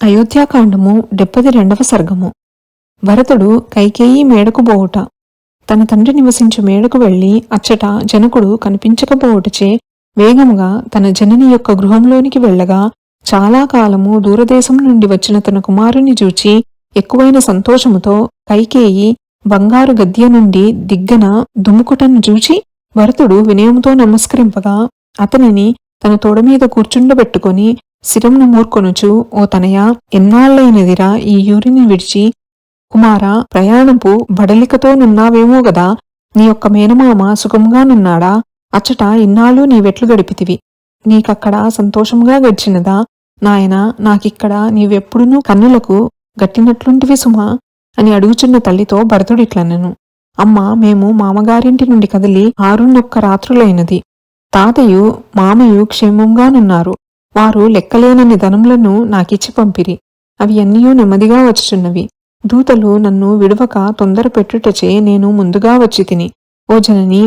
అయోధ్యాకాండము డెబ్బది రెండవ సర్గము. భరతుడు కైకేయి మేడకు బోవుట. తన తండ్రి నివసించు మేడకు వెళ్ళి అచ్చట జనకుడు కనిపించకపోవుటచే వేగముగా తన జనని యొక్క గృహంలోనికి వెళ్ళగా చాలా కాలము దూరదేశం నుండి వచ్చిన తన కుమారుని చూచి ఎక్కువైన సంతోషముతో కైకేయి బంగారు గద్య నుండి దిగ్గన దుమ్ముకుటను చూచి భరతుడు వినయంతో నమస్కరింపగా అతనిని తన తోడ మీద కూర్చుండబెట్టుకొని శిరంను మూర్కొనుచు ఓ తనయ ఎన్నాళ్ళైనదిరా ఈ యూరిని విడిచి? కుమారా ప్రయాణపు బడలికతో నున్నావేమో గదా నీ యొక్క మేనమామ సుఖంగా నున్నాడా? అచ్చట ఇన్నాళ్ళు నీవెట్లు గడిపితివి. నీకక్కడ సంతోషంగా గడిచినదా? నాయనా నాకిక్కడ నీవెప్పుడునూ కన్నులకు గట్టినట్లుంటివి సుమా అని అడుగుచున్న తల్లితో భరతుడిట్లనెను. అమ్మ మేము మామగారింటి నుండి కదిలి ఆరున్నొక్క రాత్రులైనది. తాతయు మామయు క్షేమంగానున్నారు వారు లెక్కలేనన్ని ధనములను నాకిచ్చి పంపిరి. అవి అన్నీయూ నెమ్మదిగా వచ్చుచున్నవి. దూతలు నన్ను విడువక తొందర పెట్టుటచే నేను ముందుగా వచ్చి తిని ఓ జనని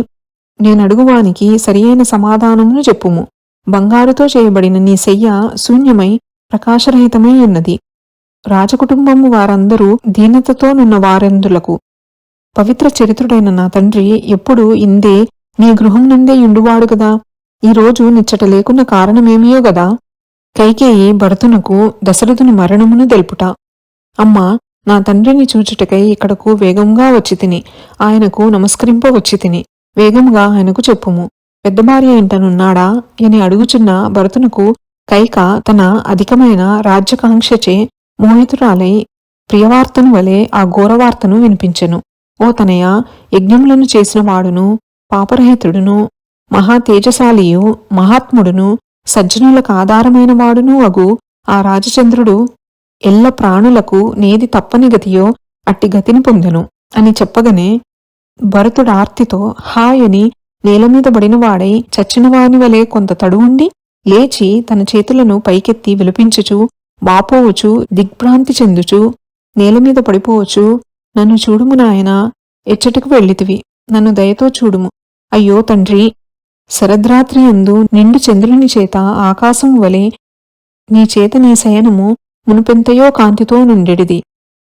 నేనడుగువానికి సరియైన సమాధానమును చెప్పుము. బంగారుతో చేయబడిన నీ శయ్య శూన్యమై ప్రకాశరహితమై ఉన్నది. రాజకుటుంబము వారందరూ దీనతతోనున్న వారెందులకు? పవిత్ర చరిత్రుడైన నా తండ్రి ఎప్పుడు ఇందే నీ గృహం నుండే యుండువాడు కదా ఈ రోజు నిచ్చట లేకున్న కారణమేమియో గదా? కైకేయి భరతునకు దశరథుని మరణమును తెలుపుట. అమ్మా నా తండ్రిని చూచుటకై ఇక్కడకు వేగంగా వచ్చి తిని ఆయనకు నమస్కరింప వచ్చి తిని వేగంగా ఆయనకు చెప్పుము. పెద్ద భార్య ఇంటనున్నాడా? అని అడుగుచున్న భరతునకు కైక తన అధికమైన రాజ్యకాంక్షచే మోహితురాలై ప్రియవార్తను వలె ఆ ఘోరవార్తను వినిపించెను. ఓ తనయ యజ్ఞములను చేసిన వాడును పాపరహితుడును మహా తేజశాలియు మహాత్ముడును సజ్జనులకు ఆధారమైన వాడును అగు ఆ రాజచంద్రుడు ఎల్ల ప్రాణులకు నేది తప్పని గతియో అట్టి గతిని పొందెను అని చెప్పగనే భరతుడు ఆర్తితో హాయని నేలమీద బడినవాడై చచ్చినవాని వలె కొంత తడువుండి లేచి తన చేతులను పైకెత్తి విలిపించుచు వాపోవచ్చు దిగ్భ్రాంతి చెందుచు నేలమీద పడిపోవచ్చు నన్ను చూడుము నాయనా ఎచ్చటకు వెళ్ళితివి నన్ను దయతో చూడుము. అయ్యో తండ్రి శరద్రాత్రి అందు నిండు చంద్రుని చేత ఆకాశం వలె నీ చేత నీ శయనము మునుపెంతయో కాంతితో నుండెడిది.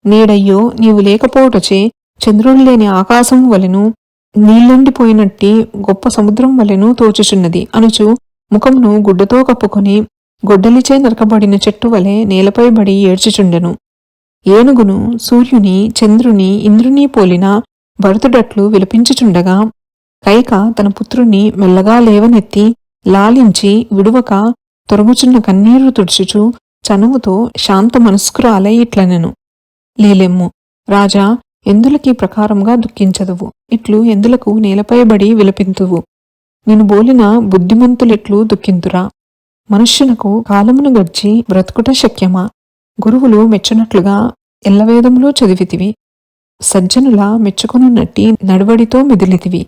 నేడయ్యో నీవు లేకపోవటచే చంద్రుడు లేని ఆకాశం వలెను నీళ్ళెండిపోయినట్టి గొప్ప సముద్రం వలెను తోచుచున్నది. అనుచు ముఖమును గుడ్డతో కప్పుకొని గొడ్డలిచే నరకబడిన చెట్టు వలె నేలపై బడి ఏడ్చుచుండెను. ఏనుగును సూర్యుని చంద్రుని ఇంద్రుని పోలిన భరతుడట్లు విలపించుచుండగా కైక తన పుత్రుణ్ణి మెల్లగా లేవనెత్తి లాలించి విడువక తొరుగుచున్న కన్నీరు తుడుచుచు చనువుతో శాంత మనస్కురాలై ఇట్లనెను లీలెమ్ము రాజా ఎందులకి ప్రకారంగా దుఃఖించదువు? ఇట్లు ఎందులకు నేలపైబడి విలపింతువు? నిన్ను బోలిన బుద్ధిమంతులిట్లు దుఃఖింతురా? మనుష్యునకు కాలమును గడిచి బ్రతుకుట శక్యమా? గురువులు మెచ్చునట్లుగా ఎల్లవేదములో చదివితివి. సజ్జనుల మెచ్చుకొనున్నట్టి నడువడితో మిదిలితివి.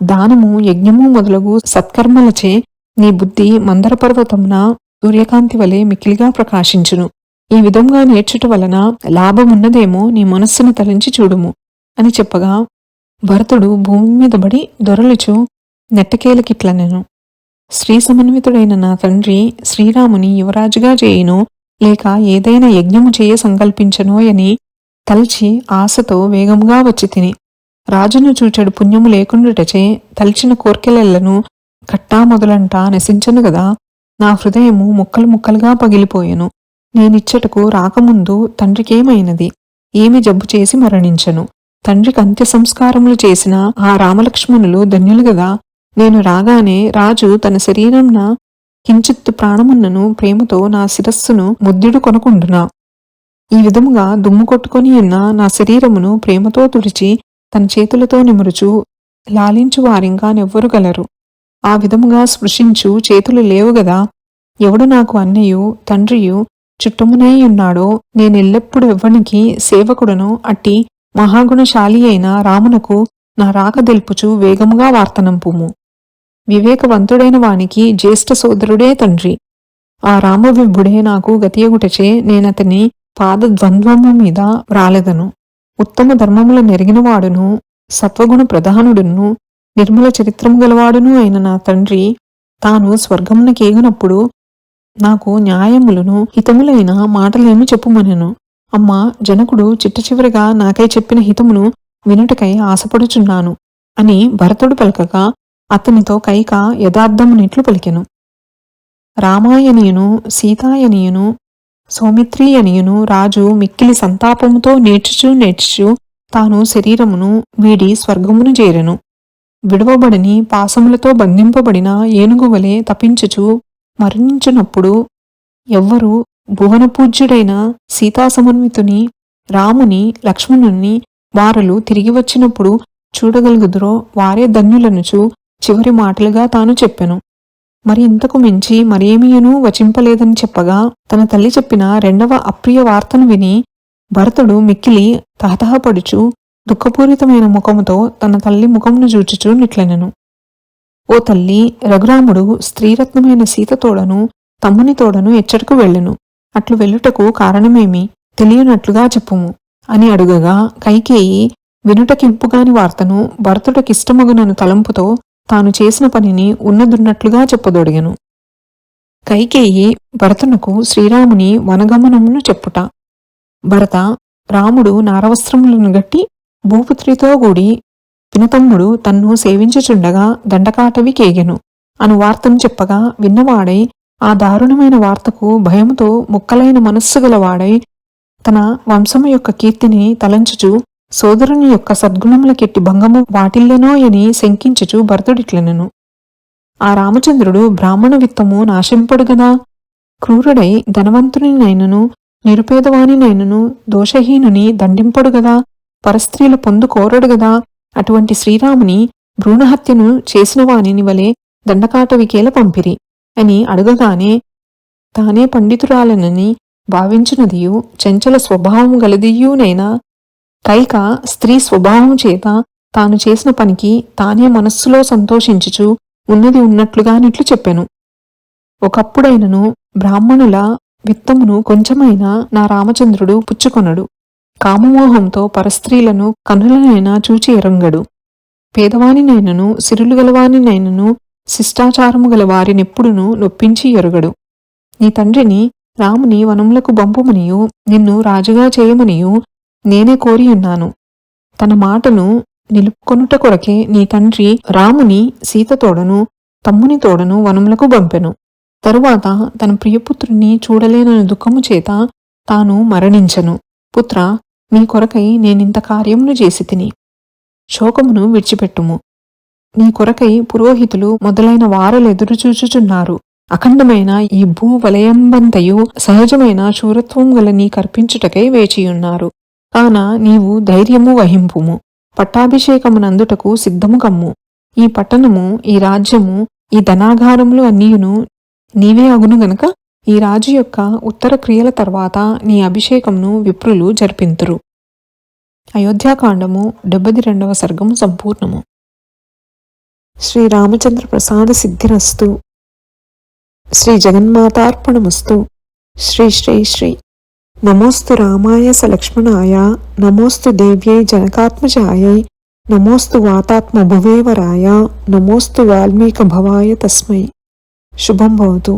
దానము యజ్ఞము మొదలగు సత్కర్మలచే నీ బుద్ధి మందరపర్వతమున సూర్యకాంతి వలె మికిలిగా ప్రకాశించును. ఈ విధంగా నేర్చుట వలన లాభమున్నదేమో నీ మనస్సును తలంచి చూడుము. అని చెప్పగా భరతుడు భూమి మీద బడి దొరలుచు నెట్టకేలకిట్లనెను. శ్రీ సమన్వితుడైన నా తండ్రి శ్రీరాముని యువరాజుగా చేయును. లేక ఏదైనా యజ్ఞము చేయ సంకల్పించనోయని తలచి ఆశతో వేగంగా వచ్చి తిని రాజును చూచాడు పుణ్యము లేకుండుటచే తలిచిన కోర్కెలెళ్ళను కట్టా మొదలంటా నశించను గదా. నా హృదయము ముక్కలు ముక్కలుగా పగిలిపోయెను. నేనిచ్చటకు రాకముందు తండ్రికేమైనది? ఏమి జబ్బు చేసి మరణించను? తండ్రికి అంత్య సంస్కారములు చేసిన ఆ రామలక్ష్మణులు ధన్యులు గదా. నేను రాగానే రాజు తన శరీరంన కించిత్తు ప్రాణమున్నను ప్రేమతో నా శిరస్సును ముద్దుడు కొనుకుండునా. ఈ విధముగా దుమ్ము కొట్టుకొని ఉన్న నా శరీరమును ప్రేమతో తుడిచి తన చేతులతో నిమురుచు లాలించు వారింకా నెవ్వరు గలరు. ఆ విధముగా స్పృశించు చేతులు లేవుగదా ఎవడు నాకు అన్నయు తండ్రియు చుట్టమునై ఉన్నాడో నేనెల్లప్పుడు ఎవ్వనికి సేవకుడను అట్టి మహాగుణశాలి అయిన రామునకు నా రాక దెల్పుచు వేగముగా వార్తనంపుము వివేకవంతుడైన వానికి జ్యేష్ఠ సోదరుడే తండ్రి. ఆ రామవిభుడే నాకు గతియగుటచే నేనతని పాదద్వంద్వము మీద వ్రాలెదను. ఉత్తమ ధర్మముల నెరిగినవాడును సత్వగుణ ప్రధానుడును నిర్మల చరిత్రము గలవాడును అయిన నా తండ్రి తాను స్వర్గమునకేగినప్పుడు నాకు న్యాయములను హితములైన మాటలేమి చెప్పుమనెను. అమ్మా జనకుడు చిట్ట చివరిగా నాకై చెప్పిన హితమును వినుటకై ఆశపడుచున్నాను అని భరతుడు పలకగా అతనితో కైక యథార్థమునిట్లు పలికెను. రామాయణీయును సీతాయనీయును సౌమిత్రియనియును రాజు మిక్కిలి సంతాపముతో నేర్చుచూ నేర్చుచు తాను శరీరమును వీడి స్వర్గమును చేరెను. విడవబడని పాసములతో బంధింపబడిన ఏనుగువలే తపించుచు మరణించినప్పుడు ఎవ్వరు భువనపూజ్యుడైన సీతాసమన్వితుని రాముని లక్ష్మణుని వారలు తిరిగి వచ్చినప్పుడు చూడగలుగుదురో వారే ధన్యులనుచు చివరి మాటలుగా తాను చెప్పెను. మరి ఇంతకు మించి మరేమీయును వచింపలేదని చెప్పగా తన తల్లి చెప్పిన రెండవ అప్రియ వార్తను విని భరతుడు మిక్కిలి తహతహపడుచు దుఃఖపూరితమైన ముఖముతో తన తల్లి ముఖమును చూచుచూ నిట్లెనెను. ఓ తల్లి రఘురాముడు స్త్రీరత్నమైన సీతతోడను తమ్ముని తోడను ఎచ్చటకు వెళ్ళెను. అట్లు వెళ్ళుటకు కారణమేమి? తెలియనట్లుగా చెప్పుము. అని అడుగగా కైకేయి వినుటకింపుగాని వార్తను భరతుడకిష్టమగునను తలంపుతో తాను చేసిన పనిని ఉన్నదున్నట్లుగా చెప్పదొడిగెను. కైకేయి భరతునకు శ్రీరాముని వనగమనమును చెప్పుట. భరత రాముడు నారవస్త్రములను గట్టి భూపుత్రితో కూడి వినతమ్ముడు తన్ను సేవించుచుండగా దండకాటవి కేగెను. అను వార్తను చెప్పగా విన్నవాడై ఆ దారుణమైన వార్తకు భయముతో ముక్కలైన మనస్సు గలవాడై తన వంశము యొక్క కీర్తిని తలంచుచు సోదరుని యొక్క సద్గుణములకెట్టి భంగము వాటిల్లెనోయని శంకించుచు భరతుడిట్లనెను. ఆ రామచంద్రుడు బ్రాహ్మణ విత్తము నాశింపడుగదా క్రూరుడై ధనవంతునినైనను నిరుపేదవానినైనను దోషహీనుని దండింపడుగదా? గదా పొందుకోరడుగదా? పొందు గదా అటువంటి శ్రీరాముని భ్రూణహత్యను చేసిన వానిని వలె దండకాటవికేల పంపిరి అని అడగగానే తానే పండితురాలనని భావించినదియు చంచల స్వభావం గలదియునైనా పైగా స్త్రీ స్వభావం చేత తాను చేసిన పనికి తానే మనస్సులో సంతోషించుచు ఉన్నది ఉన్నట్లుగానిట్లు చెప్పెను. ఒకప్పుడైనను బ్రాహ్మణుల విత్తమును కొంచెమైనా నా రామచంద్రుడు పుచ్చుకొనడు. కామమోహంతో పరస్త్రీలను కనులనైనా చూచి ఎరంగడు. పేదవానినైనను సిరులు గలవానినైనను శిష్టాచారము గల వారినెప్పుడునూ నొప్పించి ఎరుగడు. నీ తండ్రిని రాముని వనములకు బంపుమనియు నిన్ను రాజుగా చేయమనియు నేనే కోరియున్నాను తన మాటను నిలుపుకొనుట కొరకే నీ తండ్రి రాముని సీతతోడను తమ్ముని తోడను వనములకు పంపెను. తరువాత తన ప్రియపుత్రుణ్ణి చూడలేనని దుఃఖము చేత తాను మరణించను. పుత్ర నీ కొరకై నేనింత కార్యమును చేసి తిని శోకమును విడిచిపెట్టుము. నీ కొరకై పురోహితులు మొదలైన వారలు ఎదురుచూచుచున్నారు. అఖండమైన ఈ భూ వలయంబంతయు సహజమైన శూరత్వం గల నీ కర్పించుటకై వేచియున్నారు. కాన నీవు ధైర్యము వహింపుము. పట్టాభిషేకమునందుటకు సిద్ధము కమ్ము. ఈ పట్టణము ఈ రాజ్యము ఈ ధనాగారములు అన్నీయును నీవే అగును గనక ఈ రాజు యొక్క ఉత్తర క్రియల తర్వాత నీ అభిషేకంను విప్రులు జరిపింతురు. అయోధ్యాకాండము డెబ్బది రెండవ సర్గము సంపూర్ణము. శ్రీ రామచంద్ర ప్రసాద సిద్ధిరస్తు. శ్రీ జగన్మాతార్పణమస్తు. శ్రీ శ్రీ శ్రీ नमोस्तु रामाय सलक्ष्मणाय नमोस्तु देव्यै जनकात्मजाय नमोस्तु वातात्मभुवेवराय नमोस्तु वाल्मीकभवाय तस्मै। शुभं भवतु।